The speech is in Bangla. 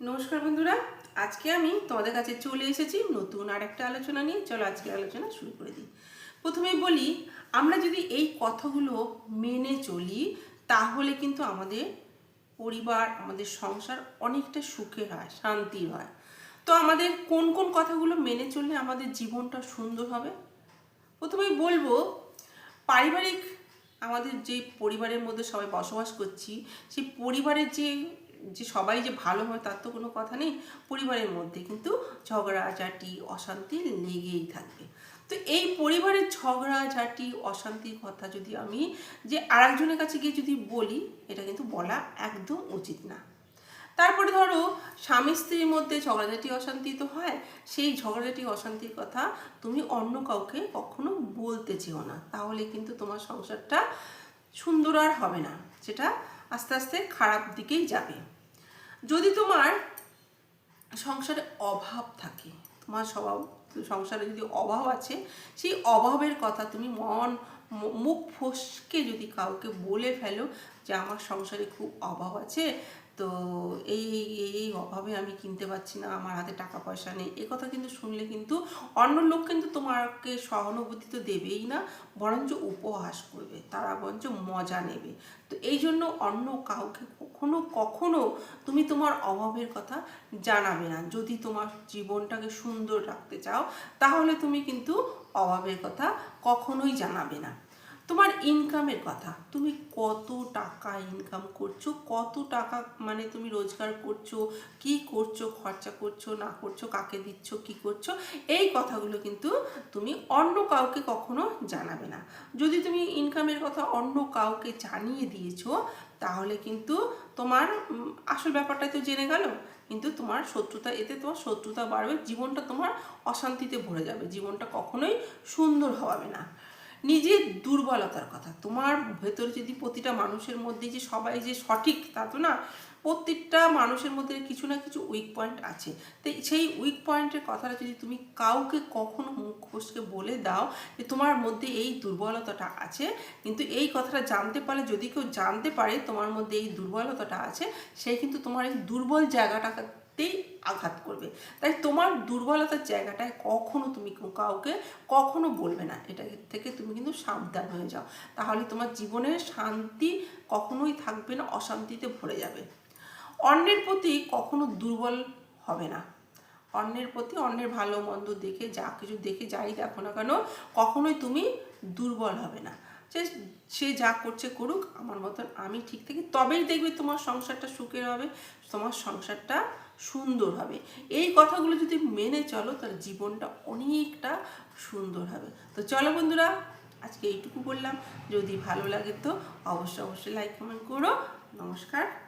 নমস্কার বন্ধুরা, আজকে আমি তোমাদের কাছে চলে এসেছি নতুন আর একটা আলোচনা নিয়ে। চলো আজকের আলোচনা শুরু করে দিই। প্রথমেই বলি, আমরা যদি এই কথাগুলো মেনে চলি, তাহলে কিন্তু আমাদের পরিবার, আমাদের সংসার অনেকটা সুখের হয়, শান্তি হয়। তো আমাদের কোন কোন কথাগুলো মেনে চললে আমাদের জীবনটা সুন্দর হবে? প্রথমেই বলব, পারিবারিক আমাদের যে পরিবারের মধ্যে সবাই বসবাস করছি, সেই পরিবারের যে যে সবাই যে ভালো হয় তার তো কোনো কথা নেই, পরিবারের মধ্যে কিন্তু ঝগড়াঝাটি অশান্তি লেগেই থাকবে তো এই পরিবারের ঝগড়াঝাটি অশান্তির কথা যদি আমি যে আরেকজনের কাছে গিয়ে যদি বলি, এটা কিন্তু বলা একদম উচিত না। তারপরে ধরো, স্বামী স্ত্রীর মধ্যে ঝগড়াঝাটি, অশান্তি তো হয়, সেই ঝগড়াঝাটি, অশান্তির কথা তুমি অন্য কাউকে কখনো বলতে চেও না। তাহলে কিন্তু তোমার সংসারটা সুন্দর আর হবে না, সেটা আস্তে আস্তে খারাপ দিকেই যাবে। যদি তোমার সংসারে অভাব থাকে, তোমার স্বভাব, সংসারে যদি অভাব আছে, সেই অভাবের কথা তুমি মন মুখ ফসকে যদি কাউকে বলে ফেলো যে আমার সংসারে খুব অভাব আছে, তো এই এই অভাবে আমি কিনতে পারছি না, আমার হাতে টাকা পয়সা নেই, এ কথা কিন্তু শুনলে কিন্তু অন্য লোক কিন্তু তোমাকে সহানুভূতি তো দেবেই না, বরঞ্চ উপহাস করবে, তারা বরঞ্চ মজা নেবে। তো এই জন্য অন্য কাউকে কখনো কখনো তুমি তোমার অভাবের কথা জানাবে না। যদি তোমার জীবনটাকে সুন্দর রাখতে চাও, তাহলে তুমি কিন্তু অভাবের কথা কখনোই জানাবে না। তোমার ইনকামের কথা। তুমি কত টাকা ইনকাম করছ, কত টাকা মানে তুমি রোজগার করছ, কি করছ, খরচা করছ, না করছ, কাকে দিচ্ছ, কি করছ, এই কথাগুলো কিন্তু তুমি অন্য কাউকে কখনো জানাবে না। যদি তুমি ইনকামের কথা অন্য কাউকে জানিয়ে দিয়েছ, তাহলে কিন্তু তোমার আসল ব্যাপারটা তো জেনে গেল। কিন্তু তোমার শত্রুতা, এতে তোমার শত্রুতা বাড়বে, জীবনটা তোমার অশান্তিতে ভরে যাবে। জীবনটা কখনোই সুন্দর হবে না। নিজের দুর্বলতার কথা। তোমার ভেতরে যদি প্রতিটা মানুষের মধ্যে যে সবাই যে সঠিক, তা তো না, প্রত্যেকটা মানুষের মধ্যে কিছু না কিছু উইক পয়েন্ট আছে। তো সেই উইক পয়েন্টের কথাটা যদি তুমি কাউকে কখনো মুখ ফসকে বলে দাও যে তোমার মধ্যে এই দুর্বলতাটা আছে, কিন্তু এই কথাটা জানতে পারলে, যদি কেউ জানতে পারে তোমার মধ্যে এই দুর্বলতাটা আছে, সে কিন্তু তোমার এই দুর্বল জায়গাটাতেই আঘাত করবে। তাই তোমার দুর্বলতার জায়গাটায় কখনো তুমি কাউকে কখনো বলবে না। এটা থেকে তুমি কিন্তু সাবধান হয়ে যাও। তাহলে তোমার জীবনের শান্তি কখনোই থাকবে না, অশান্তিতে ভরে যাবে। অন্যের প্রতি কখনো দুর্বল হবে না। অন্যের প্রতি অন্যের ভালো মন্দ দেখে যা কিছু দেখে যাই দেখো না কেন, কখনোই তুমি দুর্বল হবে না। যে সে যা করছে করুক, আমার মতন আমি ঠিক থেকে। তবেই দেখবে তোমার সংসারটা সুখের হবে, তোমার সংসারটা সুন্দর হবে। এই কথাগুলো যদি মেনে চলো তার জীবনটা অনেকটা সুন্দর হবে। তো চলো বন্ধুরা, আজকে এইটুকু বললাম। যদি ভালো লাগে তো অবশ্যই অবশ্যই লাইক কমেন্ট করো। নমস্কার।